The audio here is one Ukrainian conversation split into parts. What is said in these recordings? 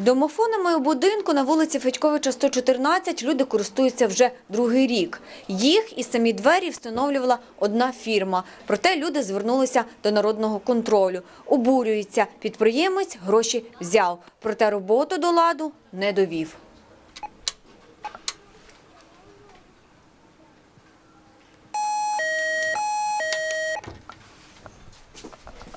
Домофонами у будинку на вулиці Федьковича 114 люди користуються вже другий рік. Їх і самі двері встановлювала одна фірма. Проте люди звернулися до народного контролю. Обурюються. Підприємець гроші взяв. Проте роботу до ладу не довів.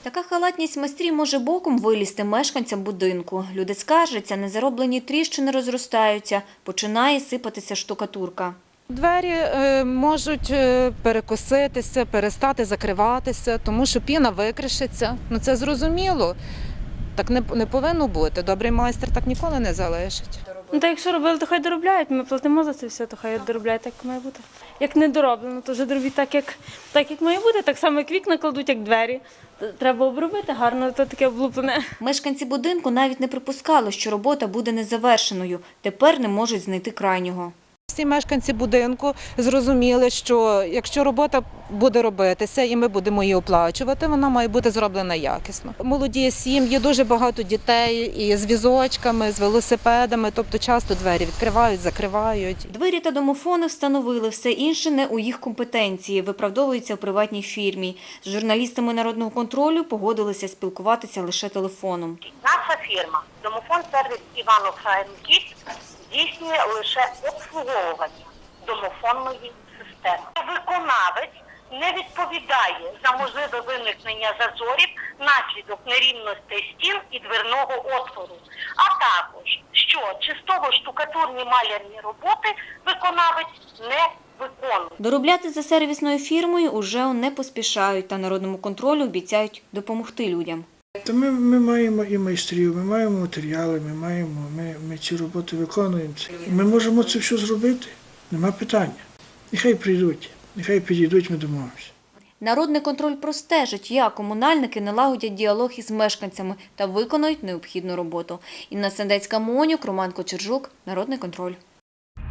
Така халатність майстрів може боком вилізти мешканцям будинку. Люди скаржаться, незароблені тріщини розростаються, починає сипатися штукатурка. Двері е, можуть е, перекоситися, перестати закриватися, тому що піна викришиться. Ну це зрозуміло. Так не, не повинно бути. Добрий майстер так ніколи не залишить. Ну та якщо робили, то хай доробляють. Ми платимо за це все, то хай доробляють так, як має бути. Як не дороблено, то вже доробіть так, як, так, як має бути. Так само, як вікна кладуть, як двері. Треба обробити гарно, то таке облуплене. Мешканці будинку навіть не припускали, що робота буде незавершеною. Тепер не можуть знайти крайнього. Всі мешканці будинку зрозуміли, що якщо робота буде робитися і ми будемо її оплачувати, вона має бути зроблена якісно. Молоді сім'ї, дуже багато дітей і з візочками, з велосипедами, тобто часто двері відкривають, закривають. Двері та домофони встановили, все інше не у їх компетенції, виправдовується у приватній фірмі. З журналістами народного контролю погодилися спілкуватися лише телефоном. Наша фірма Домофон сервіс Івано-Франківськ здійснює лише обслуговування домофонної системи. Виконавець не відповідає за можливе виникнення зазорів наслідок нерівностей стін і дверного отвору, а також що чистово-штукатурні малярні роботи виконавець не виконує. Доробляти за сервісною фірмою уже не поспішають та народному контролю обіцяють допомогти людям. Та ми, ми маємо і майстрів, ми маємо матеріали, ми маємо, ми, ми ці роботи виконуємо. Ми можемо це все зробити. Нема питання. Нехай прийдуть, нехай підійдуть, ми домовимося. Народний контроль простежить, як комунальники налагодять діалог із мешканцями та виконують необхідну роботу. Інна Сендецька Монюк, Роман Кочержук, Народний контроль.